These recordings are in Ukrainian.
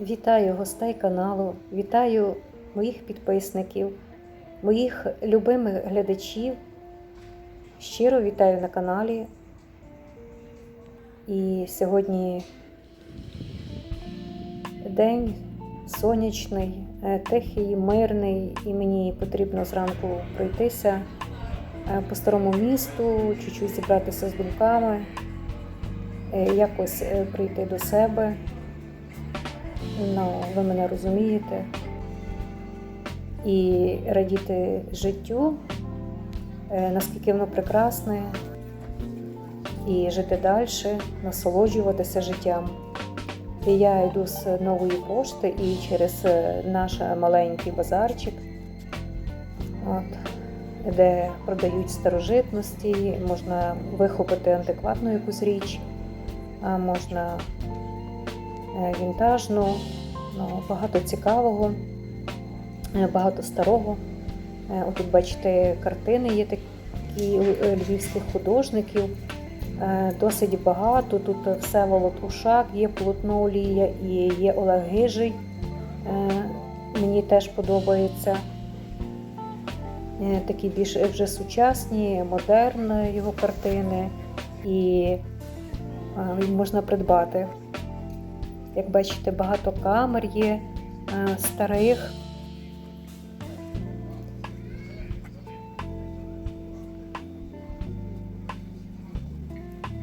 Вітаю гостей каналу, вітаю моїх підписників, моїх любимих глядачів. Щиро вітаю на каналі. І сьогодні день сонячний, е, тихий, мирний, і мені потрібно зранку пройтися е, по старому місту, чуть-чуть зібратися з думками, е, якось прийти до себе. Ну, ви мене розумієте. І радіти життю, е, наскільки воно прекрасне, і жити далі, насолоджуватися життям. І я йду з нової пошти і через е, наш маленький базарчик, от, де продають старожитності, можна вихопити антикварну якусь річ, можна е, вінтажну, ну, багато цікавого, е, багато старого. Е, Отут, бачите, картини є такі е, львівських художників. Е, Досить багато. Тут Всеволод Ушак, є полотно Олія і є Олег Гижий. Е, Мені теж подобається. Е, Такі більш вже сучасні, модерні його картини, і е, можна придбати. Як бачите, багато камер є е, старих.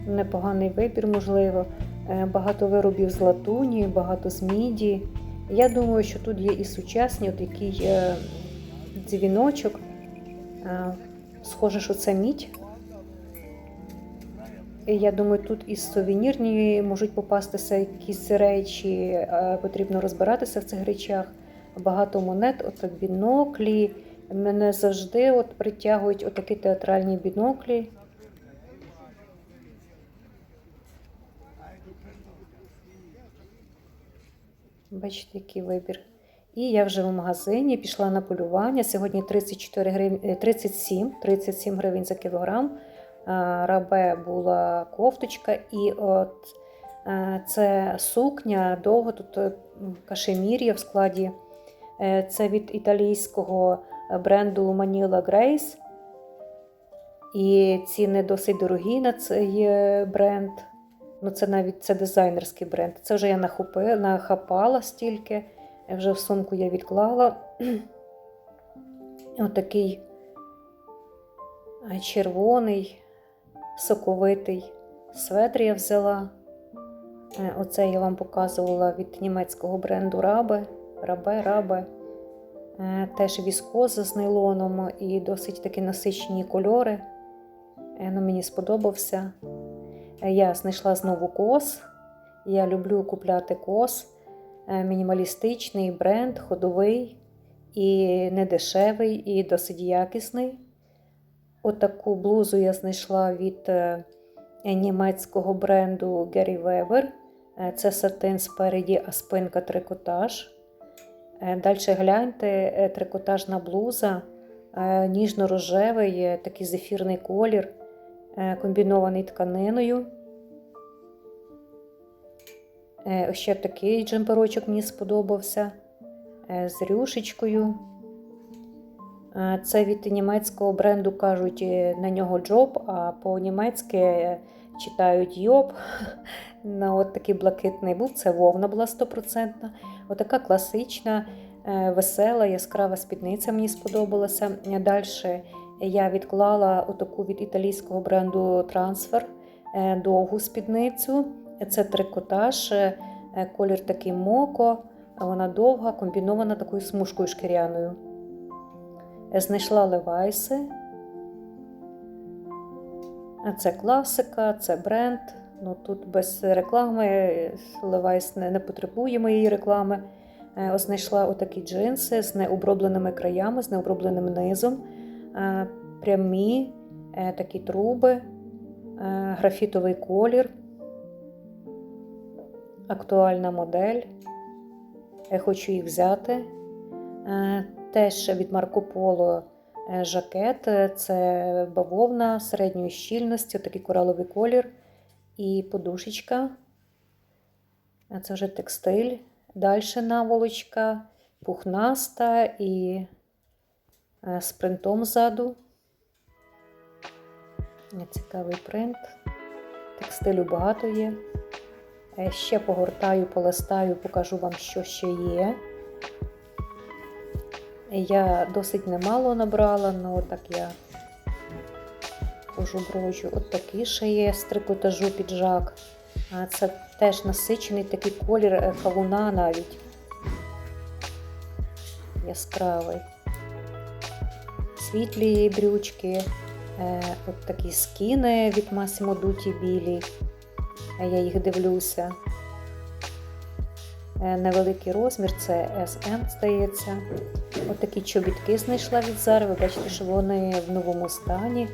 Непоганий вибір, можливо. Е, Багато виробів з латуні, багато з міді. Я думаю, що тут є і сучасні, от який е, дзвіночок. Схоже, що це мідь. Я думаю, тут і сувенірні можуть попастися якісь речі, е, потрібно розбиратися в цих речах. Багато монет, от біноклі. Мене завжди от притягують отакі театральні біноклі. Бачите, який вибір. І я вже в магазині пішла на полювання. Сьогодні 34 гривень, 37, 37 гривень за кілограм. А, Рабе була кофточка, і от е, це сукня довго тут е, кашемір'я в складі. Е, Це від італійського бренду Manila Grace. І ціни досить дорогі на цей е, бренд. Ну, це навіть це дизайнерський бренд. Це вже я нахопила, нахапала стільки, вже в сумку я відклала. Отакий е, червоний, соковитий светр я взяла. Е, Оце я вам показувала від німецького бренду Рабе. Рабе, Рабе. Теж віскоза з нейлоном і досить такі насичені кольори. Е, Ну, мені сподобався. Е, Я знайшла знову кос. Я люблю купляти кос. Мінімалістичний бренд, ходовий і недешевий, і досить якісний. Отаку блузу я знайшла від е, німецького бренду Gary Weber. Е, Це сатин спереді, а спинка трикотаж. Далі гляньте, е, трикотажна блуза, е, ніжно-рожевий, е, такий зефірний колір, е, комбінований тканиною. Е, Ще такий джемперочок мені сподобався е, з рюшечкою. Це від німецького бренду кажуть е, на нього джоб, а по-німецьки е, читають йоб. Ну, от такий блакитний був, це вовна була стопроцентна. Отака класична, е, весела, яскрава спідниця мені сподобалася. Далі я відклала отаку від італійського бренду Трансфер довгу спідницю. Це трикотаж, колір такий моко, вона довга, комбінована такою смужкою шкіряною. Знайшла левайси. Це класика, це бренд. Ну, тут без реклами Левайс не, не потребує моєї реклами. Е, Знайшла отакі джинси з необробленими краями, з необробленим низом, Е, прямі е, такі труби, графітовий колір, актуальна модель. Я хочу їх взяти. Теж від Марко Поло е, жакет. Е, Це бавовна середньої щільності, такий кораловий колір і подушечка. Це вже текстиль. Далі наволочка, пухнаста і е, з принтом ззаду. Цікавий принт. Текстилю багато є. Ще погортаю, полистаю, покажу вам, що ще є. Я досить немало набрала, але так я хожу броджу. От такий ще є з трикотажу піджак. А це теж насичений такий колір е, кавуна навіть. Яскравий. Світлі брючки, е, от такі скіни від Massimo Dutti білі. Е, Я їх дивлюся. Е, Невеликий розмір, це SM, здається. От такі чобітки знайшла від Zara. Ви бачите, що вони в новому стані.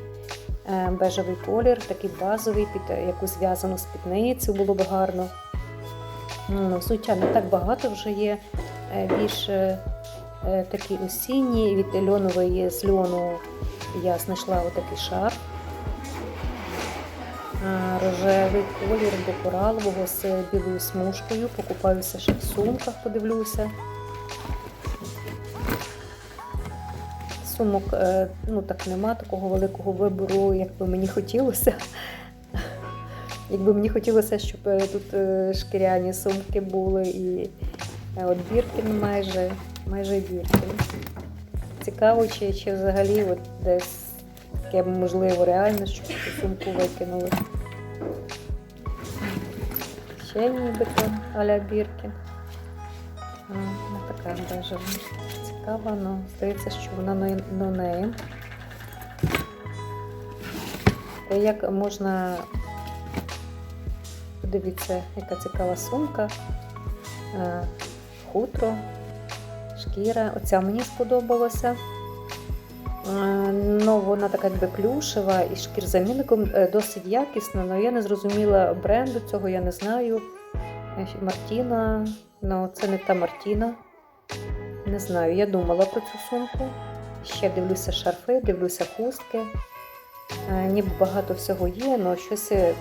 Е, Бежевий колір, такий базовий, під якусь зв'язану спідницю було б гарно. Ну, Взуття не так багато вже є. Е, Більше е, такі осінні, від льонової з льону я знайшла отакий шарф. Рожевий колір до коралового з білою смужкою. Покупаюся ще в сумках, подивлюся. Сумок е, ну так нема такого великого вибору, як би мені хотілося. Якби мені хотілося, щоб е, тут е, шкіряні сумки були і от Біркін майже, майже Біркін. Цікаво, чи, чи взагалі от десь таке можливо реально, щоб цю сумку викинули. Нібито аля Біркін. А, ну, така бежева. Цікава, ну, здається, що вона но- нонейм. Е, Як можна подивіться, яка цікава сумка, Е, хутро, шкіра. Оця мені сподобалася. Е, Ну, вона така якби плюшева і шкірзамінником е, досить якісна, але я не зрозуміла бренду, цього я не знаю. Е, Мартіна, ну це не та Мартіна. Не знаю, я думала про цю сумку. Ще дивлюся шарфи, дивлюся хустки. Ніби багато всього є, але щось е,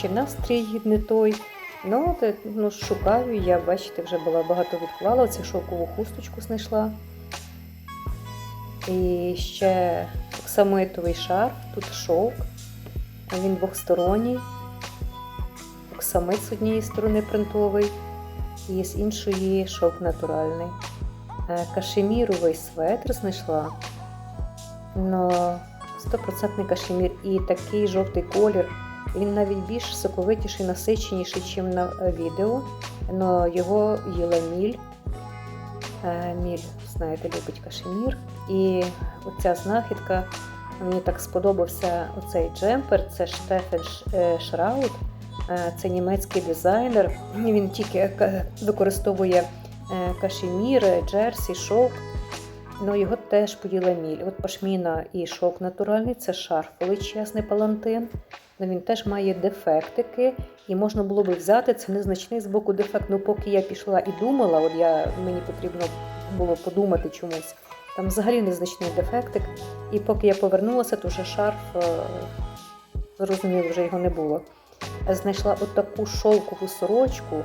чи настрій не той. Ну, ну, шукаю, я, бачите, вже була багато відклала, оцю шовкову хусточку знайшла. І ще оксамитовий шарф, тут шовк. Він двохсторонній. Оксамит з однієї сторони принтовий, і з іншої шовк натуральний. Е, Кашеміровий светр знайшла. Но 100% кашемір і такий жовтий колір. Він навіть більш соковитіший, насиченіший, ніж на відео. Но його їла міль. Е, Міль, знаєте, любить кашемір. І оця знахідка, мені так сподобався оцей джемпер. Це Штефен е, Шраут. Е, Це німецький дизайнер. Він тільки е, використовує кашемір, джерсі, шовк. Ну, його теж поїла міль. От пашміна і шовк натуральний, це шарф величезний палантин. Ну, він теж має дефектики, і можна було би взяти це незначний з боку дефект. Ну, поки я пішла і думала, от я, мені потрібно було подумати чомусь. Там взагалі незначний дефектик. І поки я повернулася, то вже шарф, е, зрозуміло, вже його не було. Знайшла отаку шовкову сорочку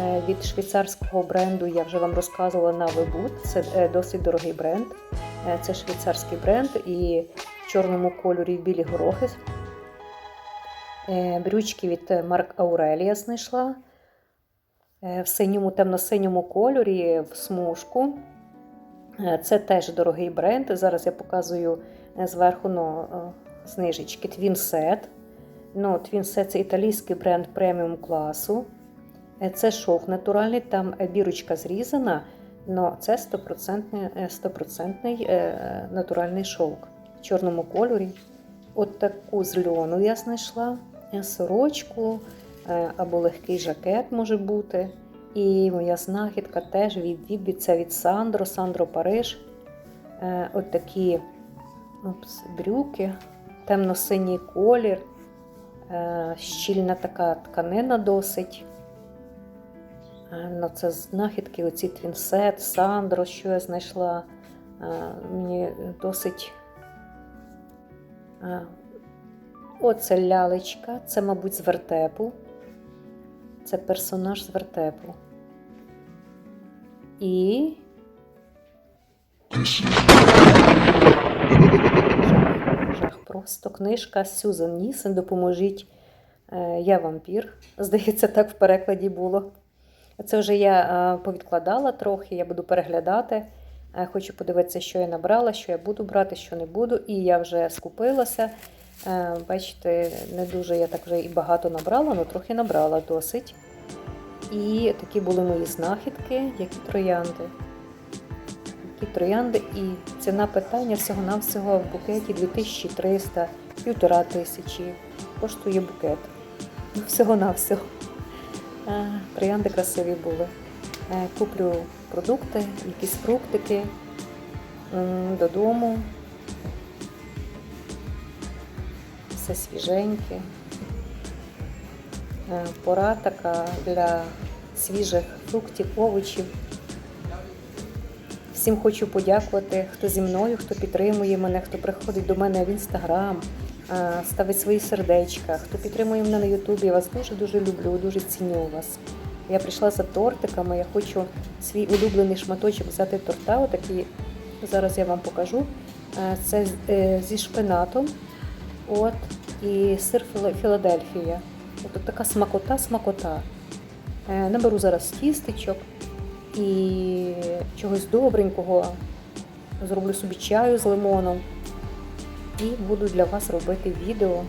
е, від швейцарського бренду. Я вже вам розказувала на Вебут. Це е, досить дорогий бренд. Це швейцарський бренд і в чорному кольорі білі горохи. Брючки від Марк Аурелія знайшла. Е, В синьому, темно-синьому кольорі в смужку. Е, Це теж дорогий бренд. Зараз я показую е, зверху ну, знижечки Twin Set. Ну, Twin це італійський бренд преміум класу. Це шовк натуральний, там бірочка зрізана, але це 100%, е, 100% е, натуральний шовк в чорному кольорі. От таку з я знайшла сорочку або легкий жакет може бути. І моя знахідка теж від Вібі, це від Сандро, Сандро Париж. Е, От такі упс, брюки, темно-синій колір, е, щільна така тканина досить. Е, Ну, це знахідки, оці твінсет, Сандро, що я знайшла. Е, Мені досить. Е, Оце лялечка, це, мабуть, з вертепу. Це персонаж з вертепу. І. Жах. Просто книжка Сюзан Нісен. Допоможіть. Е, Я вампір. Здається, так в перекладі було. Це вже я е, повідкладала трохи, я буду переглядати. Е, Хочу подивитися, що я набрала, що я буду брати, що не буду. І я вже скупилася. Е, Бачите, не дуже я так вже і багато набрала, але трохи набрала досить. І такі були мої знахідки, які троянди. Які троянди, і ціна питання всього-навсього в букеті 2300, півтора тисячі. Коштує букет. Всього-навсього. Е, Троянди красиві були. Е, Куплю продукти, якісь фруктики додому. Все свіженьке. Пора така для свіжих фруктів, овочів. Всім хочу подякувати, хто зі мною, хто підтримує мене, хто приходить до мене в інстаграм, е, ставить свої сердечка, хто підтримує мене на Ютубі. Я вас дуже-дуже люблю, дуже ціню вас. Я прийшла за тортиками, я хочу свій улюблений шматочок взяти торта. Отакий, зараз я вам покажу. Е, Це е, зі шпинатом. От, і сир Філадельфія. От така смакота, смакота. Е, Наберу зараз тістечок і чогось добренького. Зроблю собі чаю з лимоном. І буду для вас робити відео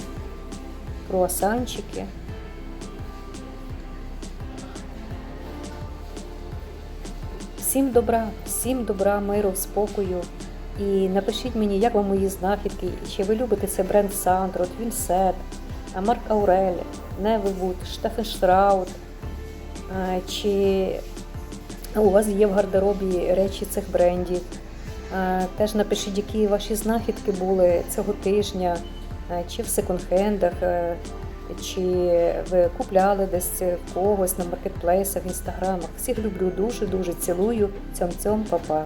про асанчики. Всім добра, всім добра, миру, спокою. І напишіть мені, як вам мої знахідки, чи ви любите цей бренд Сандро, Твінсет, Марк Аурель, Невевуд, Штефенштраут, е, чи у вас є в гардеробі речі цих брендів. Теж напишіть, які ваші знахідки були цього тижня, чи в секонд-хендах, чи ви купляли десь когось на маркетплейсах, в інстаграмах. Всіх люблю дуже-дуже цілую. Цьом-цьом, па-па.